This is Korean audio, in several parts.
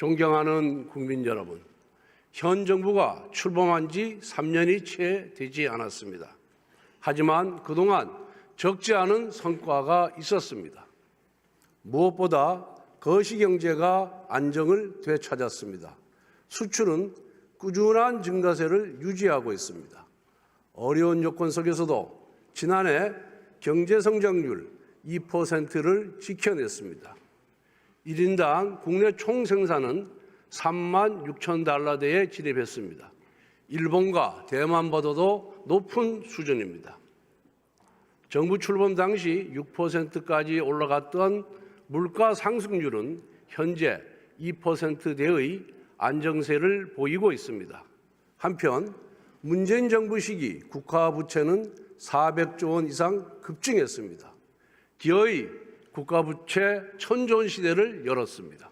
존경하는 국민 여러분, 현 정부가 출범한 지 3년이 채 되지 않았습니다. 하지만 그동안 적지 않은 성과가 있었습니다. 무엇보다 거시경제가 안정을 되찾았습니다. 수출은 꾸준한 증가세를 유지하고 있습니다. 어려운 요건 속에서도 지난해 경제성장률 2%를 지켜냈습니다. 1인당 국내 총 생산은 3만 6천 달러대에 진입했습니다. 일본과 대만보다도 높은 수준입니다. 정부 출범 당시 6%까지 올라갔던 물가 상승률은 현재 2%대의 안정세를 보이고 있습니다. 한편 문재인 정부 시기 국가 부채는 400조 원 이상 급증했습니다. 기어이 국가 부채 천조 원 시대를 열었습니다.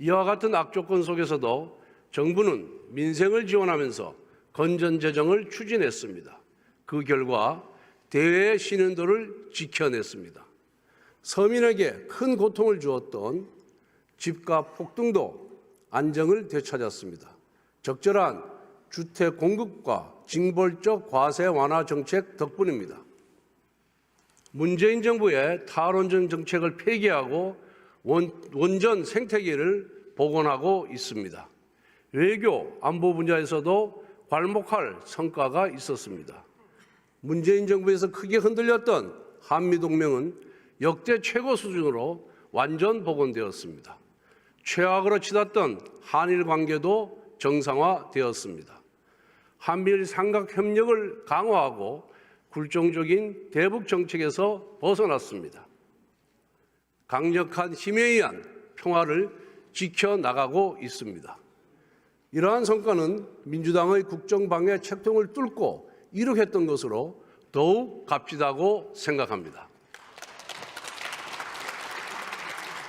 이와 같은 악조건 속에서도 정부는 민생을 지원하면서 건전 재정을 추진했습니다. 그 결과 대외의 신인도를 지켜냈습니다. 서민에게 큰 고통을 주었던 집값 폭등도 안정을 되찾았습니다. 적절한 주택 공급과 징벌적 과세 완화 정책 덕분입니다. 문재인 정부의 탈원전 정책을 폐기하고 원, 원전 생태계를 복원하고 있습니다. 외교, 안보 분야에서도 괄목할 성과가 있었습니다. 문재인 정부에서 크게 흔들렸던 한미 동맹은 역대 최고 수준으로 완전 복원되었습니다. 최악으로 치닫던 한일 관계도 정상화되었습니다. 한미일 삼각 협력을 강화하고 굴종적인 대북 정책에서 벗어났습니다. 강력한 힘에 의한 평화를 지켜나가고 있습니다. 이러한 성과는 민주당의 국정방해 책통을 뚫고 이룩했던 것으로 더욱 값지다고 생각합니다.